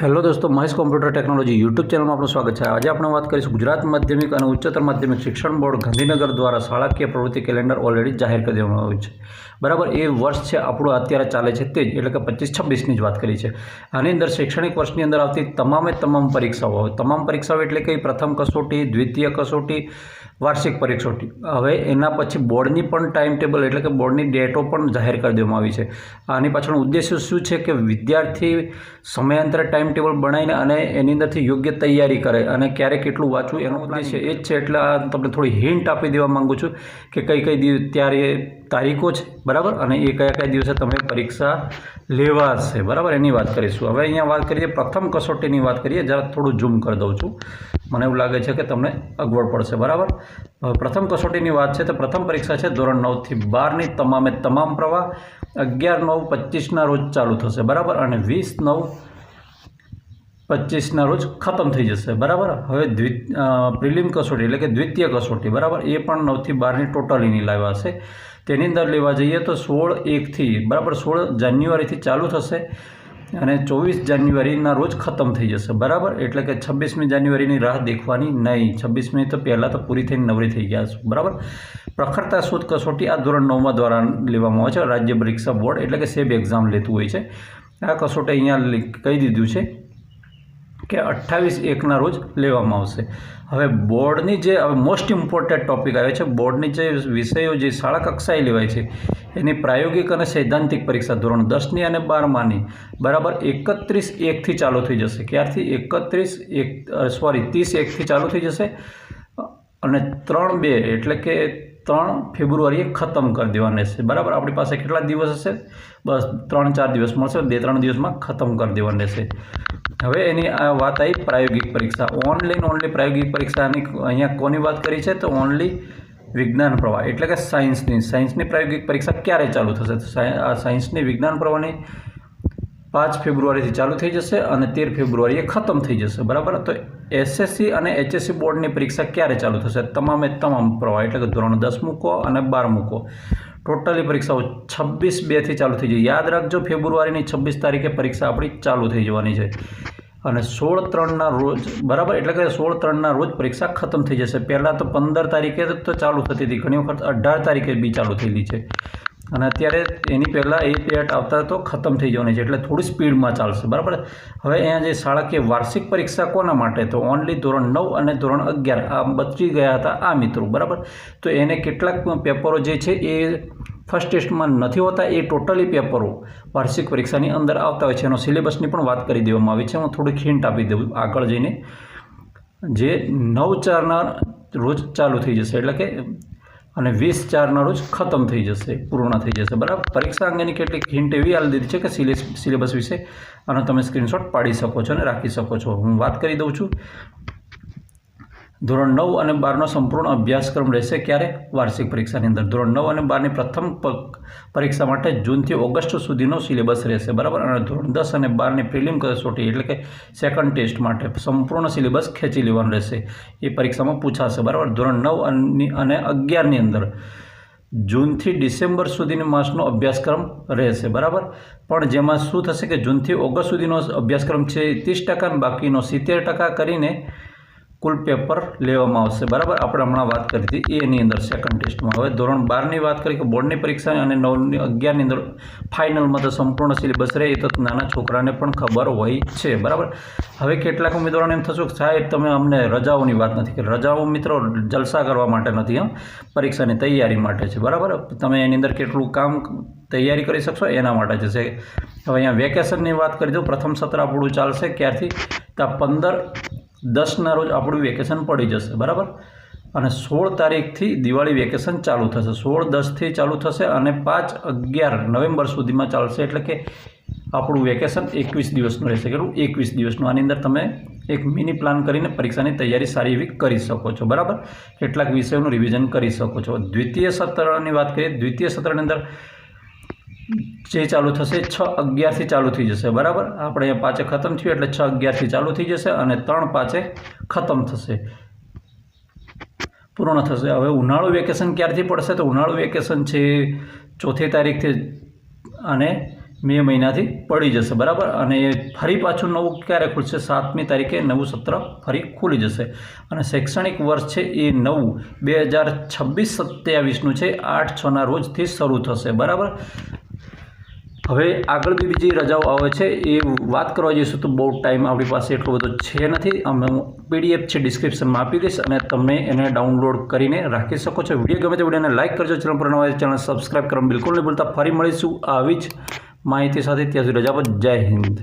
Hello દોસ્તો, Mahesh computer technology YouTube ચેનલમાં આપનું સ્વાગત છે. આજે આપણે વાત કરીશું ગુજરાત માધ્યમિક અને ઉચ્ચતર માધ્યમિક શિક્ષણ બોર્ડ ગાંધીનગર દ્વારા શાળાકીય પ્રવૃત્તિ કેલેન્ડર ઓલરેડી જાહેર કરી દેવામાં આવ્યું છે. બરાબર, એ વર્ષ છે, આપણું અત્યારે ચાલે છે તે જ, એટલે કે પચીસ છવ્વીસની જ વાત કરી છે. આની અંદર શૈક્ષણિક વર્ષની અંદર આવતી તમામે તમામ પરીક્ષાઓ આવે. તમામ પરીક્ષાઓ એટલે કે પ્રથમ કસોટી, દ્વિતીય કસોટી વાર્ષિક પરીક્ષોથી હવે એના પછી બોર્ડની પણ ટાઈમ ટેબલ એટલે કે બોર્ડની ડેટો પણ જાહેર કરી દેવામાં આવી છે. આની પાછળનો ઉદ્દેશ્ય શું છે કે વિદ્યાર્થી સમયાંતરે ટાઈમ ટેબલ બનાવીને અને એની અંદરથી યોગ્ય તૈયારી કરે અને ક્યારે કેટલું વાંચવું એનો ઉદ્દેશ્ય એ જ છે. એટલે આ તમને થોડી હિન્ટ આપી દેવા માગું છું કે કઈ કઈ ત્યારે તારીખો છે, બરાબર? અને એ કયા કયા દિવસે તમે પરીક્ષા લેવાશે બરાબર? એની વાત કરીશું. હવે અહીંયા વાત કરીએ, પ્રથમ કસોટીની વાત કરીએ. જરા થોડું ઝૂમ કરી દઉં છું. મને એવું લાગે છે કે તમને અગવડ પડશે, બરાબર? પ્રથમ કસોટીની વાત છે તો પ્રથમ પરીક્ષા છે ધોરણ નવથી બારની તમામે તમામ પ્રવાહ. અગિયાર, નવ, પચીસના રોજ ચાલુ થશે, બરાબર? અને વીસ, નવ, પચીસના રોજ ખતમ થઈ જશે, બરાબર? હવે દ્વિ પ્રિલિમ કસોટી એટલે કે દ્વિતીય કસોટી, બરાબર? એ પણ નવથી બારની ટોટલીની લાવ્યા હશે તેની અંદર લેવા જઈએ તો સોળ એકથી બરાબર, સોળ જાન્યુઆરીથી ચાલુ થશે અને ચોવીસ જાન્યુઆરીના રોજ ખતમ થઈ જશે, બરાબર? એટલે કે છવ્વીસમી જાન્યુઆરીની રાહ દેખવાની નહીં. છવ્વીસમી તો પહેલાં તો પૂરી થઈને નવરી થઈ ગયા છું બરાબર? પ્રખરતા શોધ કસોટી આ ધોરણ નવમાં દ્વારા લેવામાં આવે છે, રાજ્ય પરીક્ષા બોર્ડ, એટલે કે સેબ એક્ઝામ લેતું હોય છે. આ કસોટી અહીંયા કહી દીધું છે. કે અઠ્ઠાવીસ એકના રોજ લેવામાં આવશે. હવે બોર્ડની જે હવે મોસ્ટ ઇમ્પોર્ટન્ટ ટોપિક આવે છે, બોર્ડની જે વિષયો, જે શાળા કક્ષાએ લેવાય છે, એની પ્રાયોગિક અને સૈદ્ધાંતિક પરીક્ષા ધોરણ દસની અને બારમાની બરાબર એકત્રીસ એકથી ચાલુ થઈ જશે. ક્યારથી? એકત્રીસ એક સોરી ત્રીસ એકથી ચાલુ થઈ જશે. અને ત્રણ બે, એટલે કે ત્રણ ફેબ્રુઆરીએ ખતમ કરી દેવાના છે. બરાબર? આપણી પાસે કેટલા દિવસ હશે? બસ ત્રણ ચાર દિવસ મળશે. બે ત્રણ દિવસમાં ખતમ કરી દેવાના છે. હવે એની આ વાત આવી પ્રાયોગિક પરીક્ષા. ઓનલાઈન ઓનલી પ્રાયોગિક પરીક્ષાની અહીંયા કોની વાત કરી છે? તો ઓનલી વિજ્ઞાન પ્રવાહ. એટલે કે સાયન્સની સાયન્સની પ્રાયોગિક પરીક્ષા ક્યારે ચાલુ થશે? સાયન્સની વિજ્ઞાન પ્રવાહની પાંચ ફેબ્રુઆરીથી ચાલુ થઈ જશે અને તેર ફેબ્રુઆરીએ ખતમ થઈ જશે. બરાબર? તો એસએસસી અને એચએસસી બોર્ડની પરીક્ષા ક્યારે ચાલુ થશે? તમામે તમામ પ્રવાહ, એટલે કે ધોરણ દસ મૂકો અને બાર મૂકો. ટોટલી પરીક્ષાઓ છવ્વીસ બેથી ચાલુ થઈ જાય યાદ રાખજો, ફેબ્રુઆરીની છવ્વીસ તારીખે પરીક્ષા આપણી ચાલુ થઈ જવાની છે. અને સોળ ત્રણના રોજ, બરાબર? એટલે કે સોળ ત્રણના રોજ પરીક્ષા ખતમ થઈ જશે. પહેલાં તો પંદર તારીખે તો ચાલુ થતી હતી. ઘણી વખત અઢાર તારીખે બી ચાલુ થયેલી છે. અને અત્યારે એની પહેલાં એ પેટ આવતા તો ખતમ થઈ જવાની છે, એટલે થોડી સ્પીડમાં ચાલશે, બરાબર? હવે અહીંયા જે શાળાકીય વાર્ષિક પરીક્ષા કોના માટે? તો ઓનલી ધોરણ નવ અને ધોરણ અગિયાર, આ બચી ગયા હતા આ મિત્રો, બરાબર? તો એને કેટલાક પેપરો જે છે એ ફર્સ્ટ ટેસ્ટમાં નથી હોતા, એ ટોટલી પેપરો વાર્ષિક પરીક્ષાની અંદર આવતા હોય છે. એનો સિલેબસની પણ વાત કરી દેવામાં આવી છે. હું થોડીક હિન્ટ આપી દઉં આગળ જઈને. જે નવ ચારના રોજ ચાલુ થઈ જશે, એટલે કે અને વીસ ચારના રોજ ખતમ થઈ જશે, પૂર્ણ થઈ જશે. બરાબર? પરીક્ષા અંગેની કેટલીક હિન્ટ એવી આવી દીધી છે કે સિલેસ સિલેબસ વિશે અને તમે સ્ક્રીનશોટ પાડી શકો છો અને રાખી શકો છો. હું વાત કરી દઉં છું. ધોરણ નવ અને બારનો સંપૂર્ણ અભ્યાસક્રમ રહેશે ક્યારે? વાર્ષિક પરીક્ષાની અંદર. ધોરણ નવ અને બારની પ્રથમ પરીક્ષા માટે જૂનથી ઓગસ્ટ સુધીનો સિલેબસ રહેશે. બરાબર? અને ધોરણ દસ અને બારની પ્રિલિમ કસોટી એટલે કે સેકન્ડ ટેસ્ટ માટે સંપૂર્ણ સિલેબસ ખેંચી લેવાનું રહેશે. એ પરીક્ષામાં પૂછાશે. બરાબર? ધોરણ નવ અને અગિયારની અંદર જૂનથી ડિસેમ્બર સુધીની માસનો અભ્યાસક્રમ રહેશે. બરાબર? પણ જેમાં શું થશે કે જૂનથી ઓગસ્ટ સુધીનો અભ્યાસક્રમ છે ત્રીસ ટકા બાકીનો સિત્તેર ટકા કરીને કુલ પેપર લેવામાં આવશે. બરાબર? આપણે હમણાં વાત કરી હતી એની અંદર સેકન્ડ ટેસ્ટમાં હવે ધોરણ બારની વાત કરી કે બોર્ડની પરીક્ષા અને નવની અગિયારની અંદર ફાઇનલમાં તો સંપૂર્ણ સિલેબસ રહે, એ તો નાના છોકરાને પણ ખબર હોય છે. બરાબર? હવે કેટલાક ઉમેદવારોને એમ થશે કે સાહેબ, તમે અમને રજાઓની વાત નથી કે રજાઓ મિત્રો જલસા કરવા માટે નથી એમ પરીક્ષાની તૈયારી માટે છે. બરાબર? તમે એની અંદર કેટલું કામ તૈયારી કરી શકશો? એના માટે જશે હવે અહીંયા વેકેશનની વાત કરી દઉં. પ્રથમ સત્ર આપણું ચાલશે ક્યારથી? તો પંદર દસના રોજ આપણું વેકેશન પડી જશે, બરાબર? અને સોળ તારીખથી દિવાળી વેકેશન ચાલુ થશે. સોળ દસથી ચાલુ થશે અને પાંચ અગિયાર નવેમ્બર સુધીમાં ચાલશે, એટલે કે આપણું વેકેશન એકવીસ દિવસનું રહેશે. કેટલું? એકવીસ દિવસનું. આની અંદર તમે એક મિની પ્લાન કરીને પરીક્ષાની તૈયારી સારી એવી કરી શકો છો, બરાબર? કેટલાક વિષયોનું રિવિઝન કરી શકો છો. દ્વિતીય સત્રની વાત કરીએ, દ્વિતીય સત્રની અંદર જે ચાલુ થશે, છ અગિયારથી ચાલુ થઈ જશે, બરાબર? આપણે અહીંયા પાંચે ખતમ થયું એટલે છ અગિયારથી ચાલુ થઈ જશે અને ત્રણ પાંચે ખતમ થશે. પૂર્ણ થશે. હવે ઉનાળુ વેકેશન ક્યારથી પડશે? તો ઉનાળુ વેકેશન છે ચોથી તારીખથી અને મે મહિનાથી પડી જશે, બરાબર? અને ફરી પાછું નવું ક્યારે ખુલશે? સાતમી તારીખે નવું સત્ર ફરી ખુલી જશે. અને શૈક્ષણિક વર્ષ છે એ નવું. બે હજાર છવ્વીસ સત્યાવીસનું છે. આઠ છના રોજથી શરૂ થશે, બરાબર? હવે આગળ બી બીજી રજાઓ આવે છે, એ વાત કરવા જઈશું તો બહુ ટાઈમ આપણી પાસે એટલો બધો છે નથી. અમે પીડીએફ છે ડિસ્ક્રિપ્શનમાં આપી દઈશ અને તમે એને ડાઉનલોડ કરીને રાખી શકો છો. વીડિયો ગમે તે વિડીયોને લાઇક કરજો, ચેનલ પર નવા ચેનલ સબસ્ક્રાઈબ કરવાનું બિલકુલ નહીં ભૂલતા. ફરી મળીશું આવી જ માહિતી સાથે. ત્યાં સુધી રજા પર જય હિન્દ.